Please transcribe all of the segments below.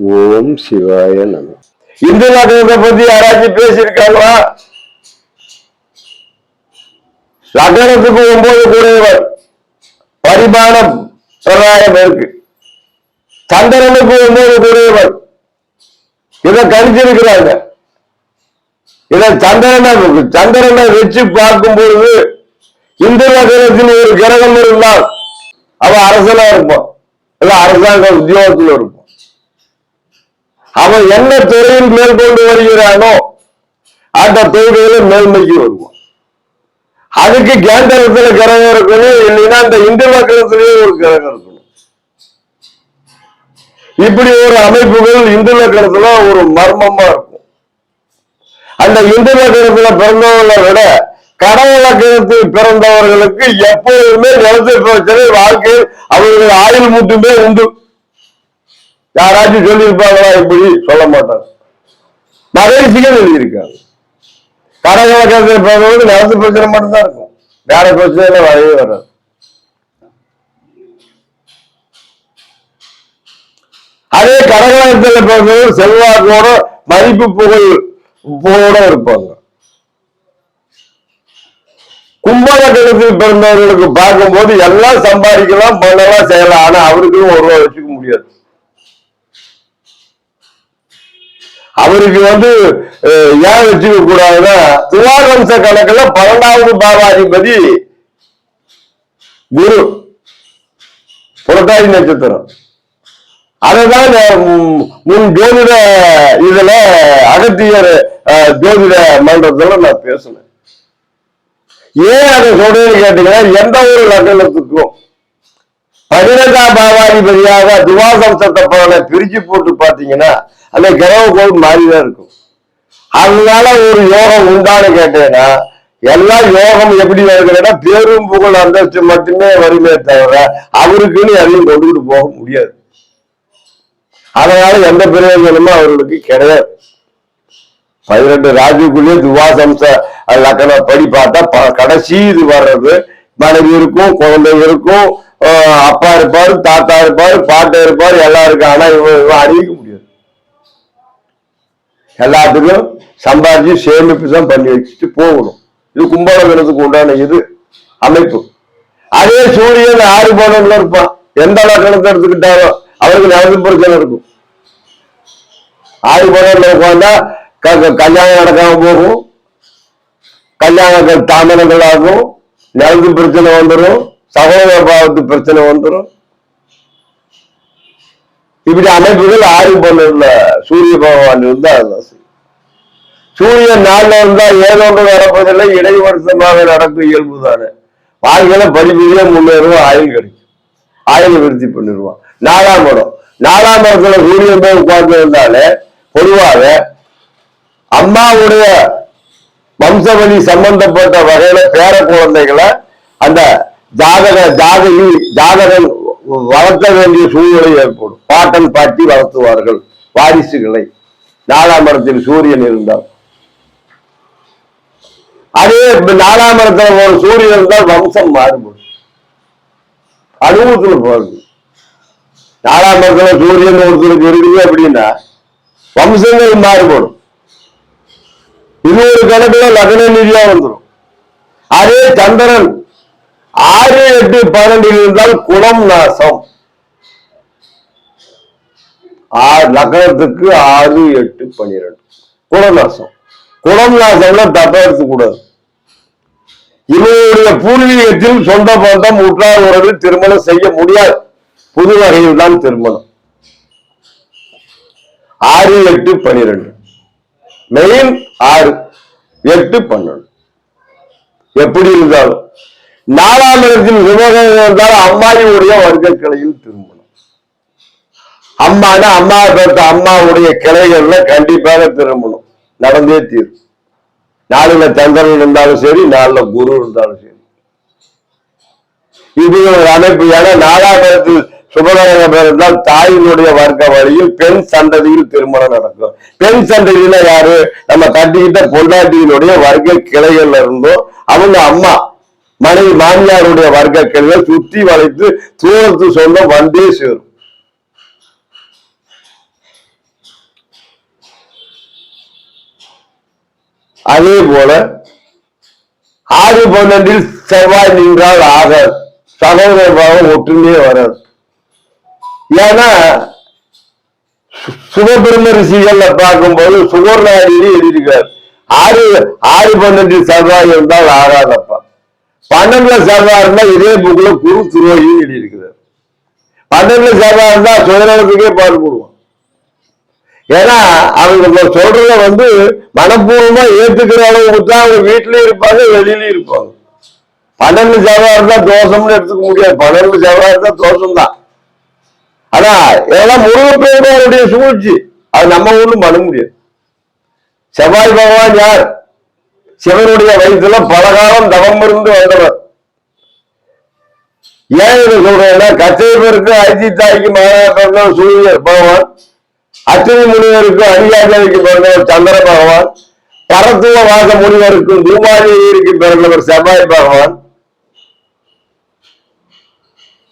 ஓம் சிவாய நம. இந்து லக்னத்தை பத்தி யாராச்சும் பேசியிருக்காங்களா? லக்னத்துக்கு ஒன்பது கூடியவர். பரிமாணம் பிரதாயம் இருக்கு சந்திரனுக்கு ஒன்பது கூடியவர். இதை கணிச்சிருக்கிறாங்க. இதை சந்திரனை சந்திரனை வச்சு பார்க்கும் பொழுது இந்து லக்னத்தில் ஒரு கிரகம் இருந்தால் அவன் அரசனா இருப்பான். இல்ல அரசாங்க உத்தியோகத்தில் இருப்பான். அவன் என்ன துறையில் மேற்கொண்டு வருகிறானோ அந்த தொழில மேல்மைக்கு வருவான். அதுக்கு கேந்திரத்துல கிரகம் இருக்கணும் இல்லைன்னா அந்த இந்து மக்களத்திலேயே ஒரு கிரகம் இருக்கணும் இப்படி ஒரு அமைப்புகள் இந்து லக்கணத்துல ஒரு மர்மமா இருக்கும். அந்த இந்து லக்கணத்துல பிறந்தவர்களை விட கடவுள் லக்கணத்தில் பிறந்தவர்களுக்கு எப்பொழுதுமே நிலத்தை பிரச்சனை வாழ்க்கையில் அவர்கள் ஆயுள் மட்டுமே உண்டு. யாராச்சும் சொல்லியிருப்பாங்களா இப்படி? சொல்ல மாட்டாங்க மகிழ்ச்சிகள் எழுதியிருக்காங்க கடகலக்கத்தில் பிறந்தவங்க நடந்து பிரச்சனை மட்டும்தான் இருக்கும். வேற பிரச்சனை வரவே வராது. அதே கடகலக்கத்தில் பிறந்தவங்க செல்வாக்கோட மதிப்பு புகழ் புகழோட இருப்பாங்க. கும்பகத்தில் பிறந்தவர்களுக்கு பார்க்கும்போது எல்லாம் சம்பாதிக்கலாம் பண்ணலாம் செய்யலாம். ஆனா அவருக்கும் ஒரு ரூபா வச்சுக்க முடியாது. அவருக்கு வந்து ஏன் வச்சுக்க கூடாதுன்னா துவாரவம்ச கணக்குல பன்னெண்டாவது பாவாதிபதி குரு. புரட்டாதி நட்சத்திரம். அதைதான் முன் ஜோதிட இதுல அகத்தியர் ஜோதிட மன்றத்துல நான் பேசினேன். ஏன் அதை சொல்றேன்னு கேட்டீங்கன்னா எந்த ஒரு லக்னத்துக்கும் பதினெட்டாம் பாவாதிபதியாக துவாசம்சத்தை பவனை பிரிச்சு போட்டு பார்த்தீங்கன்னா அந்த கிரக கோவில் மாறிதான் இருக்கும். அதனால ஒரு யோகம் உண்டான்னு கேட்டேன்னா எல்லாம் யோகம் எப்படி வருகிறதா பேரும் புகழ் அந்தஸ்து மட்டுமே வருமே தவிர அவருக்குன்னு எதையும் கொண்டுகிட்டு போக முடியாது. அதனால எந்த பிரயோஜனமும் அவர்களுக்கு கிடையாது. பதினெட்டு ராஜுக்குள்ளேயே துவாசம்ச லக்கணப்படி படி பார்த்தா ப- கடைசி இது வர்றது மனைவி இருக்கும் குழந்தை இருக்கும் அப்பா இருப்பாரு தாத்தா இருப்பாரு பாட்டை இருப்பாரு எல்லாம் இருக்கு. ஆனா இவன் இவன் அறிவிக்க முடியாது. எல்லாத்துக்கும் சம்பாதிச்சு சேமிப்பு தான் பண்ணி வச்சுட்டு போகணும். இது கும்பலகணத்துக்கு உண்டான இது அமைப்பு. அதே சூரியன் ஆறு போனவங்கள இருப்பான். எந்த லக்கணத்தை எடுத்துக்கிட்டாலும் அவருக்கு நடந்து பிரச்சனை இருக்கும். ஆறு போனவங்கள உட்காந்தா க- கல்யாணம் நடக்காம போகும். கல்யாணங்கள் தாமதங்கள் ஆகும் நிலத்து பிரச்சனை வந்துடும் சகோதர பாவத்து பிரச்சனை வந்துடும் இப்படி அமைப்புகள் ஆறு பண்ணல சூரிய பகவான் இருந்தா அதுதான் சூரியன் நாளில் இருந்தா ஏதொன்று நடப்பதில்லை இடைவருஷமாக நடக்கும் இயல்பு தானே. வாழ்க்கையில படிப்படியே முன்னேறுவோம் ஆயுள் கிடைக்கும். ஆயுள் விருத்தி பண்ணிடுவான். நாலாம் இடம். நாலாம் இடத்துல சூரியன் போய் உட்கார்ந்து இருந்தாலே பொதுவாக அம்மாவுடைய வம்சவழி சம்பந்தப்பட்ட வகையில பேர குழந்தைகளை அந்த ஜாதக ஜாதகி ஜாதகம் வளர்த்த வேண்டிய சூழ்நிலை ஏற்படும். பாட்டன் பாட்டி வளர்த்துவார்கள் வாரிசுகளை. நாலாம் மரத்தில் சூரியன் இருந்தால். அதே இப்ப நாலாம் ஒரு சூரியன் இருந்தால் வம்சம் மாறுபடும். அனுபவத்தில் போகுது. நாலாம் மரத்துல சூரியன் ஒருத்தருக்கு இருக்குது அப்படின்னா வம்சங்கள் மாறுபடும். இது ஒரு கணக்குல லக்ன நிதியா வந்துடும் அதே சந்திரன் ஆறு எட்டு பன்னெண்டில் இருந்தால் குணம் நாசம். ஆறு லக்னத்துக்கு ஆறு எட்டு பன்னிரெண்டு குணம் நாசம். குணம் நாசம்னா தப்ப எடுத்துக்கூடாது. இவருடைய பூர்வீகத்தில் சொந்த பந்தம் உற்றார் உறவு திருமணம் செய்ய முடியாது. புது வகையில் தான் திருமணம். ஆறு எட்டு பன்னிரெண்டு மெயின் ஆறு எட்டு பன்னெண்டு. எப்படி இருந்தாலும் நாலாம் இடத்தில் விவகாரம் இருந்தால் அம்மாவுடைய வர்க்க கிளையில் திரும்பணும். அம்மானா அம்மா பெற்ற அம்மாவுடைய கிளைகள்ல கண்டிப்பாக திரும்பணும். நடந்தே தீரும். நாலுல சந்திரன் இருந்தாலும் சரி நாலுல குரு இருந்தாலும் சரி. இது ஒரு அமைப்பு. ஏன்னா நாலாம் இடத்தில் சுபகரகம் இருந்தால் தாயினுடைய வர்க்க வழியில் பெண் சந்ததியில் திருமணம் நடக்கும். பெண் சந்ததியில யாரு? நம்ம கட்டிக்கிட்ட பொண்டாட்டியினுடைய வர்க்க கிளைகள்ல இருந்தோம் அவங்க அம்மா. மனைவி மாமியாருடைய வர்க்கக்கெல்லாம் சுற்றி வளைத்து தூரத்து சொல்ல வந்தே சேரும். அதே போல ஆறு பன்னெண்டில் செவ்வாய் நின்றால் ஆகாது சகோதர பாவம் வராது. ஏன்னா சுகபிரம ரிஷிகள்ல பார்க்கும்போது சுகர்ணாடினு எழுதியிருக்கார். ஆறு ஆறு பன்னெண்டு செவ்வாய் இருந்தால் ஆகாதப்ப. பன்னெண்டுல செவ்வாய் இருந்தா இதே புக்ல குரு துரோகின்னு எழுதியிருக்கிறார் பன்னெண்டுல செவ்வாய் இருந்தா சுயநலத்துக்கே பாடுபடுவான் ஏன்னா அவங்க சொல்றத வந்து மனப்பூர்வமா ஏத்துக்கிற அளவுக்கு தான் அவங்க வீட்லயும் இருப்பாங்க வெளியிலயும் இருப்பாங்க. பன்னெண்டு செவ்வாய் இருந்தா தோஷம்னு எடுத்துக்க முடியாது. பன்னெண்டு செவ்வாய் இருந்தா தோஷம் தான் ஆனா ஏன்னா முருகப்பேருடைய சூழ்ச்சி. அது நம்ம ஒண்ணும் பண்ண முடியாது. செவ்வாய் பகவான் யார்? சிவனுடைய வயிற்றுல பலகாலம் தவம் இருந்து வந்தவர். ஏன் இதை சொல்றேன்னா கச்சேபருக்கு ஐதி தாய்க்கு மகனாக பிறந்தவர் சூரியர் பகவான். அச்சனி முனிவருக்கு அரியாதேவிக்கு பிறந்தவர் சந்திர பகவான். பரத்துவ வாச முனிவருக்கும் தூமாதேவிக்கு பிறந்தவர் செவ்வாய் பகவான்.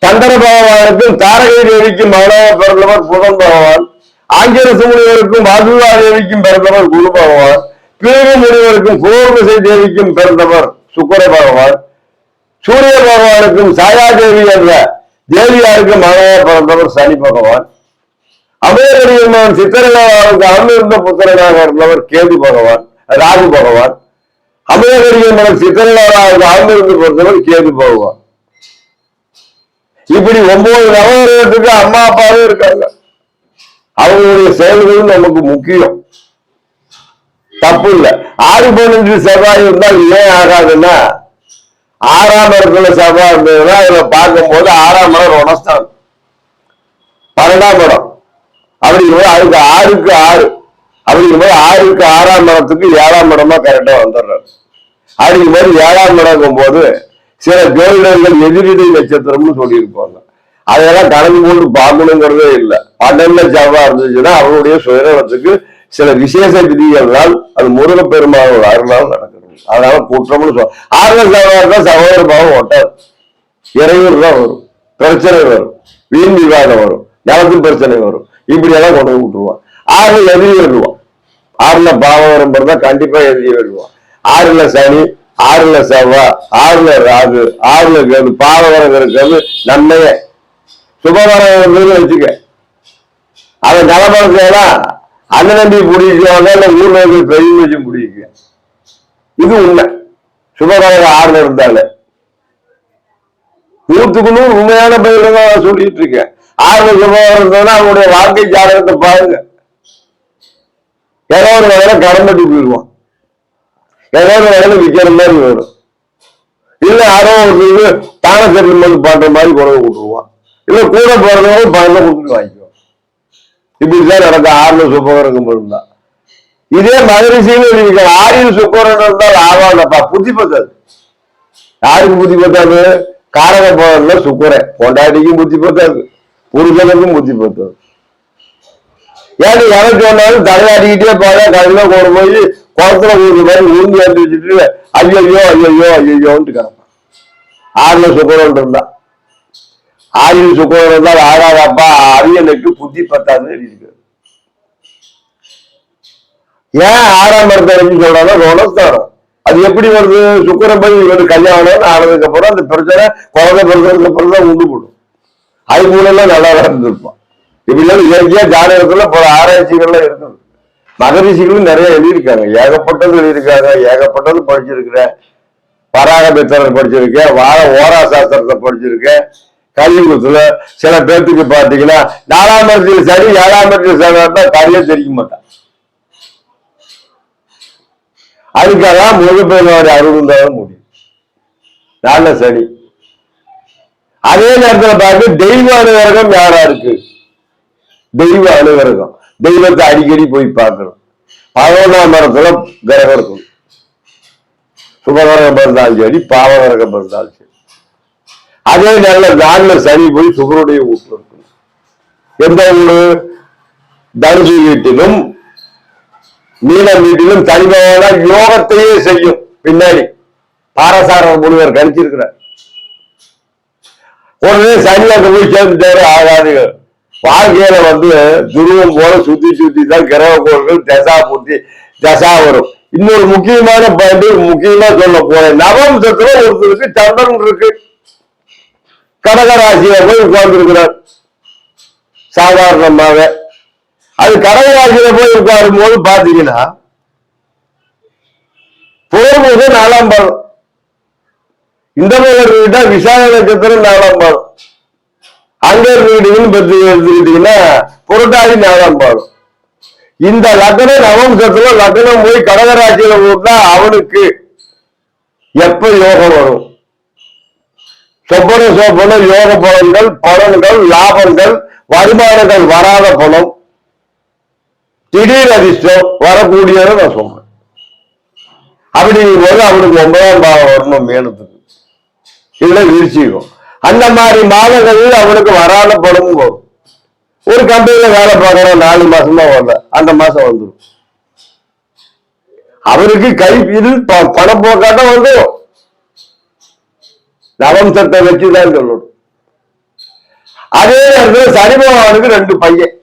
சந்திர பகவானுக்கும் தாரகை தேவிக்கும் மகனாக பிறந்தவர் புதன் பகவான். ஆங்கிரசு முனிவருக்கும் வாசுதா தேவிக்கும் பிறந்தவர் குரு பகவான். பிறகும் ஒருவருக்கும் பூர்வசை தேவிக்கும் பிறந்தவர் சுக்கர பகவான். சூரிய பகவானுக்கும் சாயாதேவி என்ற தேவியாருக்கு மகனாக பிறந்தவர் சனி பகவான். அமேகரியம்மன் சித்திரகாவுக்கு அமிர்ந்த புத்திரனாக இருந்தவர் கேது பகவான் ராகு பகவான். அமேரடியம்மன் சித்திரகாவுக்கு அமிர்ந்து பிறந்தவர் கேது பகவான். இப்படி ஒன்பது நவகிரகத்துக்கு அம்மா அப்பாவும் இருக்காங்க. அவங்களுடைய செயல்களும் நமக்கு முக்கியம். தப்பு இல்லை ஆறு பதினஞ்சு செவ்வாய் இருந்தால் ஏன் ஆகாதுன்னா ஆறாம் இடத்துல செவ்வாய் இருந்ததுன்னா பார்க்கும் பார்க்கும்போது ஆறாம் இடம் ரணஸ்தானம் பன்னெண்டாம் இடம். அப்படிங்கும்போது அதுக்கு ஆறுக்கு ஆறு. அப்படிங்கும்போது ஆறுக்கு ஆறாம் இடத்துக்கு ஏழாம் இடமா கரெக்டா வந்துடுறாரு. அப்படிங்கும்போது ஏழாம் இடங்கும் போது சில ஜோதிடர்கள் எதிரிடை நட்சத்திரம்னு சொல்லியிருப்பாங்க. அதெல்லாம் கணக்கு போட்டு பார்க்கணுங்கிறதே இல்லை. பன்னெண்டுல செவ்வாய் இருந்துச்சுன்னா அவருடைய சுயநலத்துக்கு சில விசேஷ விதிகள்னால் அது முருகப்பெருமானோட அருளால் நடக்கிறது. அதனால குற்றம்னு சொல்ல ஆறுல செவ்வாய் சகோதர பாவம் ஒட்டாது. இறையூர் தான் வரும். பிரச்சனை வரும். வீண் விவாதம் வரும். நிலத்தும் பிரச்சனை வரும். இப்படி எல்லாம் கொண்டு வந்து விட்டுருவான். ஆறுல எதிரி வருவான் ஆறுல பாவம் வரும்போது தான் கண்டிப்பா எதிரி வருவான் ஆறுல சனி ஆறுல செவ்வா ஆறுல ராகு ஆறுல கேது பாவகரம் இருக்கிறது நன்மையே. சுபகரம் இருந்ததுன்னு வச்சுக்க. அதை நலபரத்தையெல்லாம் அண்ணன் நம்பி பிடிக்குவாங்க இல்ல ஊர்ல இருக்கிற பெரிய வச்சு பிடிக்க இது உண்மை. சுபகரம் ஆறுல இருந்தாலே. நூத்துக்கு நூறு உண்மையான பயிரை தான் சொல்லிட்டு இருக்கேன். ஆறு சுபகரம் இருந்ததுன்னா அவங்களுடைய வாழ்க்கை ஜாதகத்தை பாருங்க. ஏதோ ஒரு வேலை கடன்பட்டு போயிடுவான். ஏதோ ஒரு வேலை விற்கிற மாதிரி வரும். இல்ல யாரோ ஒரு இது தான செட்டில்மெண்ட் பண்ற மாதிரி குறைவு கொடுத்துருவான். இல்ல கூட போறவங்க பணத்தை கொடுத்துட்டு வாங்கி இப்படிதான் நடக்க ஆறுல சுப்பகரம் இருந்தா இதே மதுரை இருக்க ஆறில் சுக்கரன் இருந்தால் ஆவாதப்பா புத்தி பத்தாது. யாருக்கு புத்தி பத்தாது? காரக போகல சுக்கரன். பொண்டாட்டிக்கும் புத்தி பத்தாது. புருஷனுக்கும் புத்தி பத்தாது. ஏன்னு எவன் சொன்னாலும் தலையாடிக்கிட்டே போயா கடையில கொண்டு போய் குளத்துல ஊருக்கு மாதிரி உளுந்து ஏற்றி வச்சுட்டு ஐயோ ஐயோ ஐயோன்ட்டு கிடப்பான். ஆறுல சுக்கரன் இருந்தான். ஆயுள் சுக்கரன் இருந்தால் ஆகாதப்பா அரியனுக்கு புத்தி பத்தாதுன்னு எழுதியிருக்காரு. ஏன் ஆறாம் இடத்தை வச்சு சொல்றாங்க ரோணஸ்தானம் அது எப்படி வருது? சுக்கரம் போய் இவரு கல்யாணம் ஆனதுக்கு அப்புறம் அந்த பிரச்சனை குழந்தை பிறந்ததுக்கு அப்புறம் தான் உண்டு போடும். அது மூலம் நல்லா வளர்ந்துருப்பான் இருந்திருப்பான் இப்படி எல்லாம் இயற்கையா ஜாதகத்துல பல ஆராய்ச்சிகள்லாம் இருக்குது மகரிஷிகளும் நிறைய எழுதியிருக்காங்க. ஏகப்பட்டது எழுதியிருக்காங்க. ஏகப்பட்டது படிச்சிருக்கிறேன். பராக மித்திரர் படிச்சிருக்கேன். வார ஓரா சாஸ்திரத்தை படிச்சிருக்கேன். கலியுகத்துல சில பேர்த்துக்கு பாத்தீங்கன்னா நாலாம் இடத்துல சரி ஏழாம் இடத்துல சரி தான் கரையே தெரிக்க மாட்டான். அதுக்கெல்லாம் முருகப்பெருமாவுடைய அருள் முடியும். நல்ல சரி அதே நேரத்துல பார்த்து தெய்வ அனுவரகம் யாரா இருக்கு? தெய்வ அனுவரகம் தெய்வத்தை அடிக்கடி போய் பார்க்கணும். பதினொன்றாம் மரத்துல கிரகம் இருக்கும். சுபகிரகம் இருந்தாலும் சரி பாவகிரகம் இருந்தாலும் சரி. அதே நேரம் நாள்ல சனி போய் சுகருடைய வீட்டில் இருக்கும். எந்த ஒரு தனுசு வீட்டிலும் மீனம் வீட்டிலும் தனிமையான யோகத்தையே செய்யும். பின்னாடி பாரசாரம் முழுவர் கணிச்சிருக்கிறார். உடனே சனியாக போய் சேர்ந்துட்டாரு ஆகாது வாழ்க்கையில வந்து துருவம் போல சுத்தி சுத்தி தான் கிரக கோள்கள் தசா பூர்த்தி தசா வரும். இன்னொரு முக்கியமான பாயிண்ட் முக்கியமா சொல்ல போறேன். நவம்சத்துல ஒருத்தருக்கு சந்திரன் இருக்கு. கடகராசியில போய் உட்கார்ந்துருக்கிறார். சாதாரணமாக. அது கடகராசியில போய் உட்காரும் போது பாத்தீங்கன்னா போர்முக நாலாம் பாதம். இந்த மாதிரி வீட்டா விசாக நட்சத்திரம் நாலாம் பாதம். அங்க இருக்கீங்கன்னு பத்தி எடுத்துக்கிட்டீங்கன்னா புரட்டாதி நாலாம் பாதம். இந்த லக்னம் நவம்சத்துல லக்னம் போய் கடகராசியில போட்டா அவனுக்கு எப்ப யோகம் வரும்? சொப்பன சோப்பன யோக பலன்கள் பலன்கள் லாபங்கள் வருமானங்கள் வராத பணம் திடீர் அதிர்ஷ்டம் வரக்கூடியதை நான் சொல்றேன். அப்படிங்கும் போது அவனுக்கு ஒன்பதாம் பாவம் வரணும் மேலத்துக்கு. இதுல வீழ்ச்சிக்கும் அந்த மாதிரி மாதங்களில் அவனுக்கு வராத பணமும் வரும். ஒரு கம்பெனியில வேலை பார்க்கறோம் நாலு மாசமா வரல. அந்த மாசம் வந்துடும் அவருக்கு கை இது ப- பணப்போக்காட்டம் வந்துடும் நவம்சத்தை வச்சுதான் சொல்லணும். அதே நேரத்தில் சனி ரெண்டு பையன்.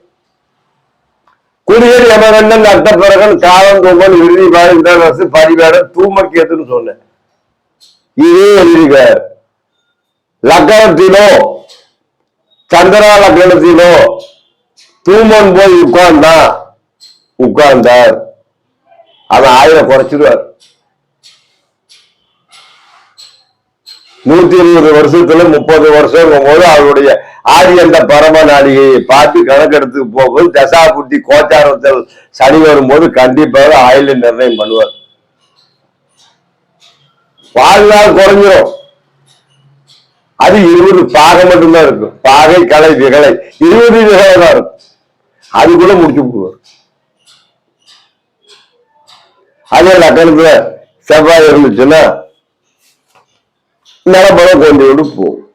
குடியேறி யமகண்டன் அர்த்தப்பிறகன் காலம் தூமன் இறுதி பாரசு பரிவேடன் தூமக்கியதுன்னு சொன்னேன். இதே எழுதிக்க லக்கணத்திலோ சந்திரா லக்கணத்திலோ தூமன் போய் உட்கார்ந்தான். உட்கார்ந்தார். அவன் ஆயிரம் குறைச்சிடுவார். நூத்தி இருபது வருஷத்துல முப்பது வருஷம் போது அவருடைய ஆரியந்த பரம நாடிகையை பார்த்து கணக்கெடுத்து போகும்போது தசா கோச்சாரத்தில் சனி வரும்போது கண்டிப்பாக ஆயுள் நிர்ணயம் பண்ணுவார். வாழ்நாள் குறைஞ்சிரும். அது இருபது பாகை மட்டும்தான் இருக்கும். பாகை கலை விகலை. இருபது விகலை தான் இருக்கும். அது கூட முடிச்சு விடுவார் அதே லக்கணத்துல செவ்வாய் இருந்துச்சுன்னா நிலப்படம் கொண்டு விட்டு போகும்